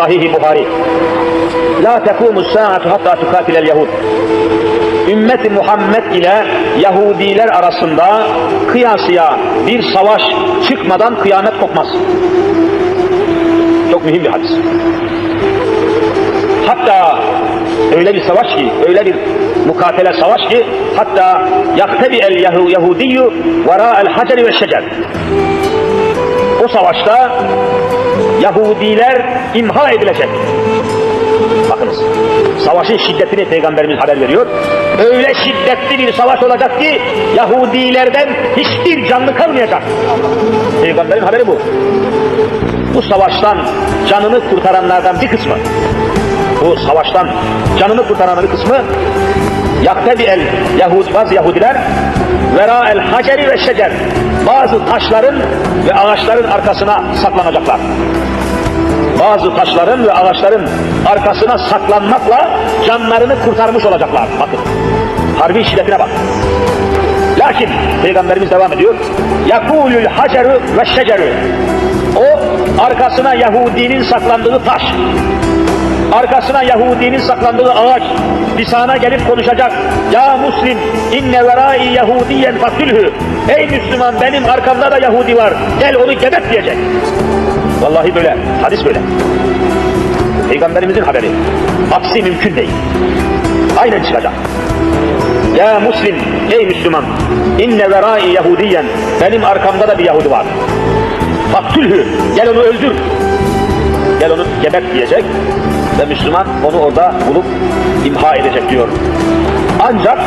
Sahih-i Buhari. La tekumu saatu hatta tukatilel Yahud. Ümmeti Muhammed ile Yahudiler arasında kıyasıya bir savaş çıkmadan kıyamet kopmaz. Çok mühim bir hadis. Hatta öyle bir savaş ki, öyle bir mukatele savaş ki hatta yaktebi el yahu Yahudiyyu vara el haceri ve şecer. O savaşta Yahudiler imha edilecek. Bakınız, savaşın şiddetini Peygamberimiz haber veriyor. Öyle şiddetli bir savaş olacak ki Yahudilerden hiçbir canlı kalmayacak. Peygamberin haberi bu. Bu savaştan canını kurtaranlardan bir kısmı, bu savaştan canını kurtaranların bir kısmı yaktebi el Yahud, bazı Yahudiler vera el haceri ve şecer bazı taşların ve ağaçların arkasına saklanacaklar. Bazı taşların ve ağaçların arkasına saklanmakla canlarını kurtarmış olacaklar. Bakın. Harbin şiddetine bak. Lakin Peygamberimiz devam ediyor. Yakulül haceru ve şeceru. O arkasına Yahudinin saklandığı taş, arkasına Yahudinin saklandığı ağaç lisana gelip konuşacak. Ya Müslim inne verai Yahudiyen fakülhü. Ey Müslüman benim arkamda da Yahudi var. Gel onu gebet diyecek. Vallahi böyle. Hadis böyle. Peygamberimizin haberi. Aksi mümkün değil. Aynen çıkacak. Ya Müslim, ey Müslüman, inne verai Yahudiyen, benim arkamda da bir Yahudi var. Faktülhü, gel onu öldür. Gel onu gebet diyecek ve Müslüman onu orada bulup imha edecek diyor. Ancak